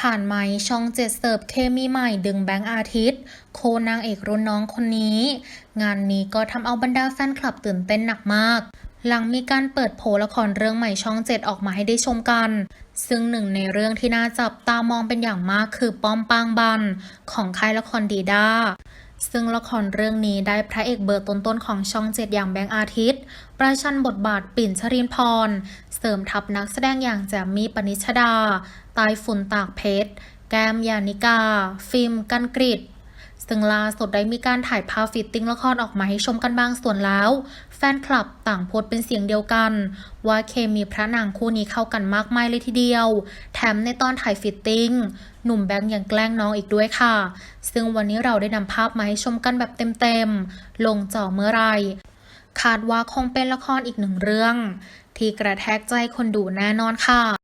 ผ่านไหมช่องเจ็ดเสิร์ฟเคมีใหม่ดึงแบงค์อาทิตย์ โคนางเอกรุ่นน้องคนนี้ งานนี้ก็ทำเอาบรรดาแฟนคลับตื่นเต้นหนักมาก หลังมีการเปิดโผละครเรื่องใหม่ช่องเจ็ดออกมาให้ได้ชมกัน ซึ่งหนึ่งในเรื่องที่น่าจับตามองเป็นอย่างมากคือป้อมปางบัน ของค่ายละครดีด้า ซึ่งละครเรื่องนี้ได้พระเอกเบอร์ต้นๆของช่องเจ็ดอย่างแบงค์อาทิตย์ ประชันบทบาทปิ่นชรินพร เสริมทัพนักแสดงอย่างแจมมี่ปนิชดา ตายฝุ่นตากเพชร แก้มยานิกา ฟิล์มกันกริด ซึ่งล่าสุดได้มีการถ่ายภาพฟิตติ้งละครออกมาให้ชมกันบางส่วนแล้ว แฟนคลับต่างโพสต์เป็นเสียงเดียวกัน ว่าเคมีพระนางคู่นี้เข้ากันมากมายเลยทีเดียว แถมในตอนถ่ายฟิตติ้งหนุ่มแบงค์ยังแกล้งน้องอีกด้วยค่ะ ซึ่งวันนี้เราได้นำภาพมาให้ชมกันแบบเต็มๆ ลงจอเมื่อไรคาดว่าคงเป็นละครอีกหนึ่งเรื่อง ที่กระแทกใจคนดูแน่นอนค่ะ